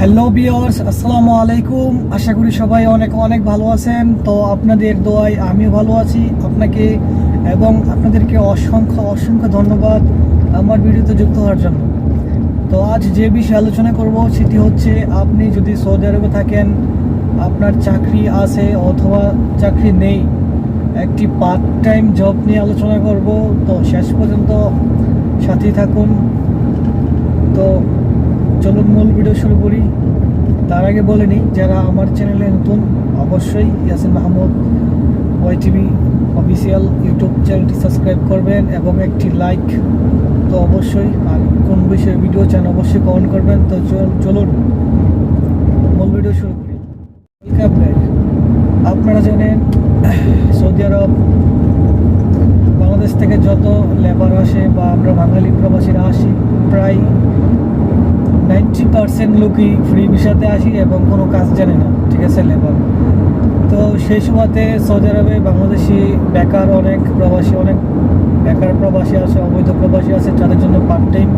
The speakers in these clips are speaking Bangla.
হ্যালো বিয়ার্স আসসালামু আলাইকুম। আশা করি সবাই অনেক অনেক ভালো আছেন। তো আপনাদের দোয়ায় আমিও ভালো আছি। আপনাকে এবং আপনাদেরকে অসংখ্য অসংখ্য ধন্যবাদ আমার ভিডিওতে যুক্ত হওয়ার জন্য। তো আজ যে বিষয়ে আলোচনা করব সেটি হচ্ছে, আপনি যদি সৌদি আরবে থাকেন, আপনার চাকরি আছে অথবা চাকরি নেই, একটি পার্ট টাইম জব নিয়ে আলোচনা করব। তো শেষ পর্যন্ত সাথেই থাকুন। ভিডিও শুরু করি। তার আগে বলে নিই, যারা আমার চ্যানেলে নতুন, অবশ্যই Yasin Mahmud, Y TV official YouTube চ্যানেলটি সাবস্ক্রাইব করবেন এবং একটি লাইক তো অবশ্যই, আর কোন বিষয়ে ভিডিও চান অবশ্যই কমেন্ট করবেন। তো চল- চলুন, মূল ভিডিও শুরু করি। আপনারা জানেন, সৌদি আরব, বাংলাদেশ থেকে যত লেবার আসে বা আমরা বাঙালি প্রবাসীরা আসি, প্রায় নাইনটি পার্সেন্ট লোকই ফ্রি ভিসাতে আসি এবং কোনো কাজ জানে না, ঠিক আছে লেবার তো সেই সময়তে সৌদি আরবে বাংলাদেশি বেকার অনেক প্রবাসী, অনেক বেকার প্রবাসী আছে, অবৈধ প্রবাসী আছে তাদের জন্য পার্ট টাইম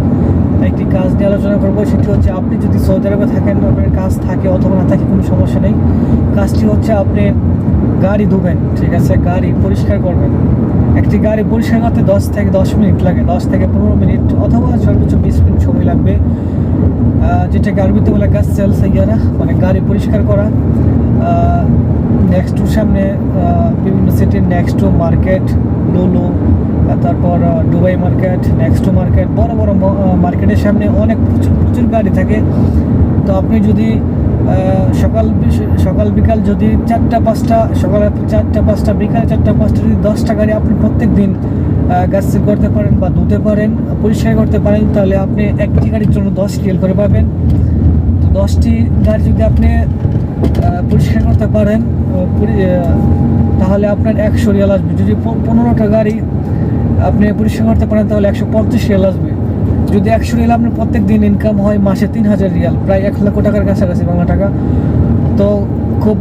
একটি কাজ নিয়ে আলোচনা করব। সেটি হচ্ছে আপনি যদি সৌদি আরবে থাকেন, আপনার কাজ থাকে অথবা না থাকে, কোনো সমস্যা নেই। কাজটি হচ্ছে আপনি গাড়ি ধুবেন, ঠিক আছে, গাড়ি পরিষ্কার করবেন। একটি গাড়ি পরিষ্কার করতে দশ থেকে দশ মিনিট লাগে, দশ থেকে পনেরো মিনিট অথবা সর্বোচ্চ বিশ মিনিট সময় লাগবে। যেটা গার্বিতে বলে গাছ সেল ইয়ারা মানে গাড়ি পরিষ্কার করা। নেক্সট সামনে বিভিন্ন সিটির নেক্সট মার্কেট লুলু তারপর দুবাই মার্কেট নেক্সট মার্কেট বড় বড় মার্কেটের সামনে অনেক প্রচুর প্রচুর গাড়ি থাকে। তো আপনি যদি সকাল সকাল বিকাল যদি চারটা, পাঁচটা, সকাল চারটা, পাঁচটা, বিকাল চারটা, পাঁচটা যদি দশটা গাড়ি আপনি প্রত্যেক দিন গাছ করতে পারেন বা ধুতে পারেন, পরিষ্কার করতে পারেন, তাহলে আপনি একটি গাড়ির জন্য দশ রিয়েল করে পাবেন। তো দশটি গাড়ি যদি আপনি পরিষ্কার করতে পারেন তাহলে আপনার একশো রিয়াল আসবে। যদি পনেরোটা গাড়ি আপনি পরিষ্কার করতে পারেন, তাহলে একশো পঞ্চাশ রিয়াল আসবে। যদি একশো রিয়াল আপনার প্রত্যেক দিন ইনকাম হয়, মাসে তিন হাজার রিয়াল, প্রায় এক লক্ষ টাকার কাছাকাছি বাংলা টাকা। তো খুব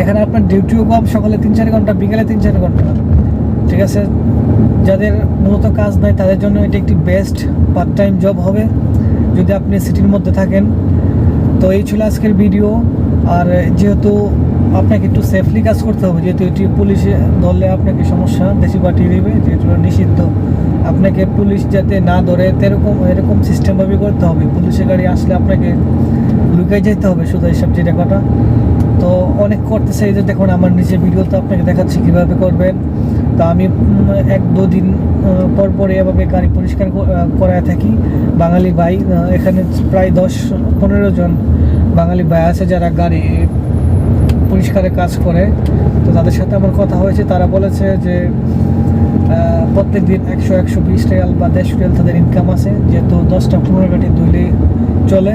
এখানে আপনার ডিউটিও কম, সকালে তিন চার ঘণ্টা, বিকেলে তিন চার ঘণ্টা। ঠিক আছে? যাদের মূলত কাজ নাই, তাদের জন্য এটি একটি বেস্ট পার্ট টাইম জব হবে, যদি আপনি সিটির মধ্যে থাকেন। তো এই ছিল আজকের ভিডিও আর যেহেতু আপনাকে একটু সেফলি কাজ করতে হবে, যেহেতু এটি পুলিশে ধরলে আপনাকে সমস্যা, দেশি পাঠিয়ে দেবে, যেহেতু নিষিদ্ধ। আপনাকে পুলিশ যাতে না ধরে এরকম এরকম সিস্টেমভাবে করতে হবে। পুলিশের গাড়ি আসলে আপনাকে লুকিয়ে যেতে হবে শুধু এইসব যেটা কথা। তো অনেক করতেছে এই যে দেখুন আমার নিজের ভিডিও তো আপনাকে দেখাচ্ছি কীভাবে করবেন। তো আমি এক দুদিন আহ, পর পর এভাবে গাড়ি পরিষ্কার করায় থাকি। বাঙালি ভাই এখানে প্রায় দশ পনেরো জন বাঙালি ভাই আছে যারা গাড়ি পরিষ্কারের কাজ করে। তো তাদের সাথে আমার কথা হয়েছে তারা বলেছে যে প্রত্যেক দিন একশো একশো বিশ রিয়াল বা দেড়শো রিয়াল তাদের ইনকাম আছে, যেহেতু দশটা পনেরো গাড়ি ধুইলে চলে।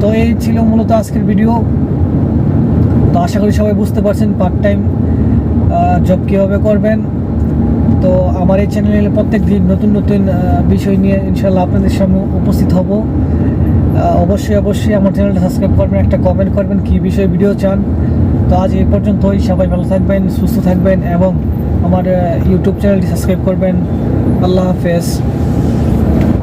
তো এই ছিল মূলত আজকের ভিডিও তো আশা করি সবাই বুঝতে পারছেন পার্ট টাইম জব কীভাবে করবেন। তো আমার এই চ্যানেলে প্রত্যেক দিন নতুন নতুন বিষয় নিয়ে ইনশাল্লাহ আপনাদের সামনে উপস্থিত হব। অবশ্যই অবশ্যই আমার চ্যানেলটা সাবস্ক্রাইব করবেন, একটা কমেন্ট করবেন কী বিষয়ে ভিডিও চান। তো আজ এই পর্যন্তই, সবাই ভালো থাকবেন, সুস্থ থাকবেন এবং আমার ইউটিউব চ্যানেলটি সাবস্ক্রাইব করবেন। আল্লাহ হাফেজ।